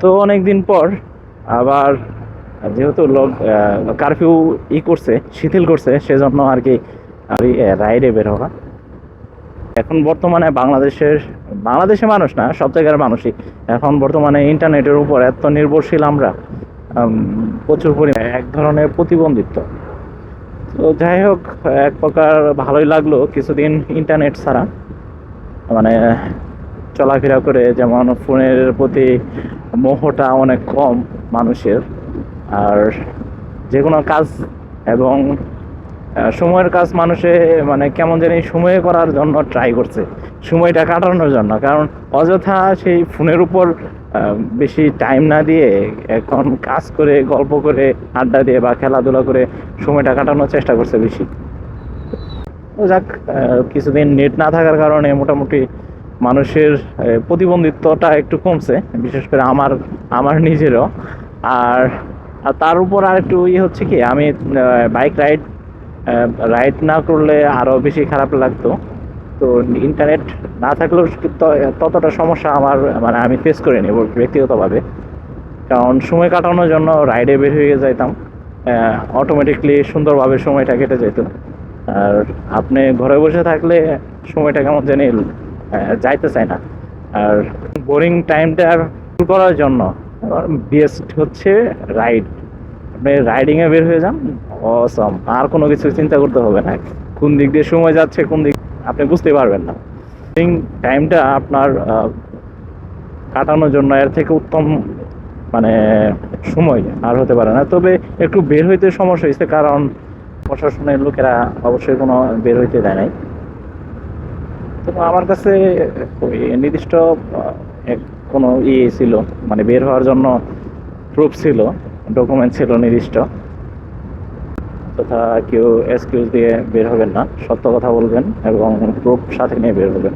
তো অনেক দিন পর আবার যেহেতু লোক কারফিউ ই করছে, শিথিল করছে, সেজন্য আর কি রাইডে বের হওয়া এখন বর্তমানে বাংলাদেশের বাংলাদেশের মানুষ না, সব জায়গার মানুষই। এখন বর্তমানে ইন্টারনেটের উপর এত নির্ভরশীল আমরা প্রচুর পরিমাণে, এক ধরনের প্রতিবন্ধিত্ব। তো যাই হোক, এক প্রকার ভালোই লাগল কিছুদিন ইন্টারনেট ছাড়া। মানে চলাফেরা করে, যেমন ফোনের প্রতি মোহটা অনেক কম মানুষের। আর যে কোনো কাজ এবং সময়ের কাজ মানুষে মানে কেমন জানি সময়ে করার জন্য ট্রাই করছে। সময়টা কাটানোর জন্য, কারণ অযথা সেই ফোনের উপর বেশি টাইম না দিয়ে এখন কাজ করে, গল্প করে, আড্ডা দিয়ে বা খেলাধুলা করে সময়টা কাটানোর চেষ্টা করছে বেশি। যাক কিছুদিন নেট না থাকার কারণে মোটামুটি মানুষের প্রতিবন্ধিত্বটা একটু কমছে, বিশেষ করে আমার আমার নিজেরও। আর তার উপর আর একটু ইয়ে হচ্ছে কি, আমি বাইক রাইড রাইড না করলে আরও বেশি খারাপ লাগতো। তো ইন্টারনেট না থাকলেও ততটা সমস্যা আমার মানে আমি ফেস করিনি ব্যক্তিগতভাবে। কারণ সময় কাটানোর জন্য রাইডে বের হয়ে যাইতাম অটোমেটিকলি সুন্দরভাবে সময়টা কেটে যেত আর আপনি ঘরে বসে থাকলে সময়টা কেমন জানি যাইতে চায় না। আর বোরিং টাইমটা করার জন্য বেস্ট হচ্ছে রাইড আপনি রাইডিংয়ে বের হয়ে যান। অসম আর কোনো কিছু চিন্তা করতে হবে না। কোন দিক দিয়ে সময় যাচ্ছে, কোন দিক আপনি বুঝতে পারবেন না। বোরিং টাইমটা আপনার কাটানোর জন্য এর থেকে উত্তম মানে সময় আর হতে পারে না। তবে একটু বের হইতে সমস্যা হয়েছে কারণ প্রশাসনের লোকেরা অবশ্যই কোনো বের হইতে দেয় নাই। তো আমার কাছে নির্দিষ্ট কোনো ইয়ে ছিল মানে বের হওয়ার জন্য প্রুফ ছিল ডকুমেন্ট ছিল নির্দিষ্ট। তথা কেউ এক্সকিউজ দিয়ে বের হবেন না, সত্য কথা বলবেন এবং প্রুফ সাথে নিয়ে বের হবেন।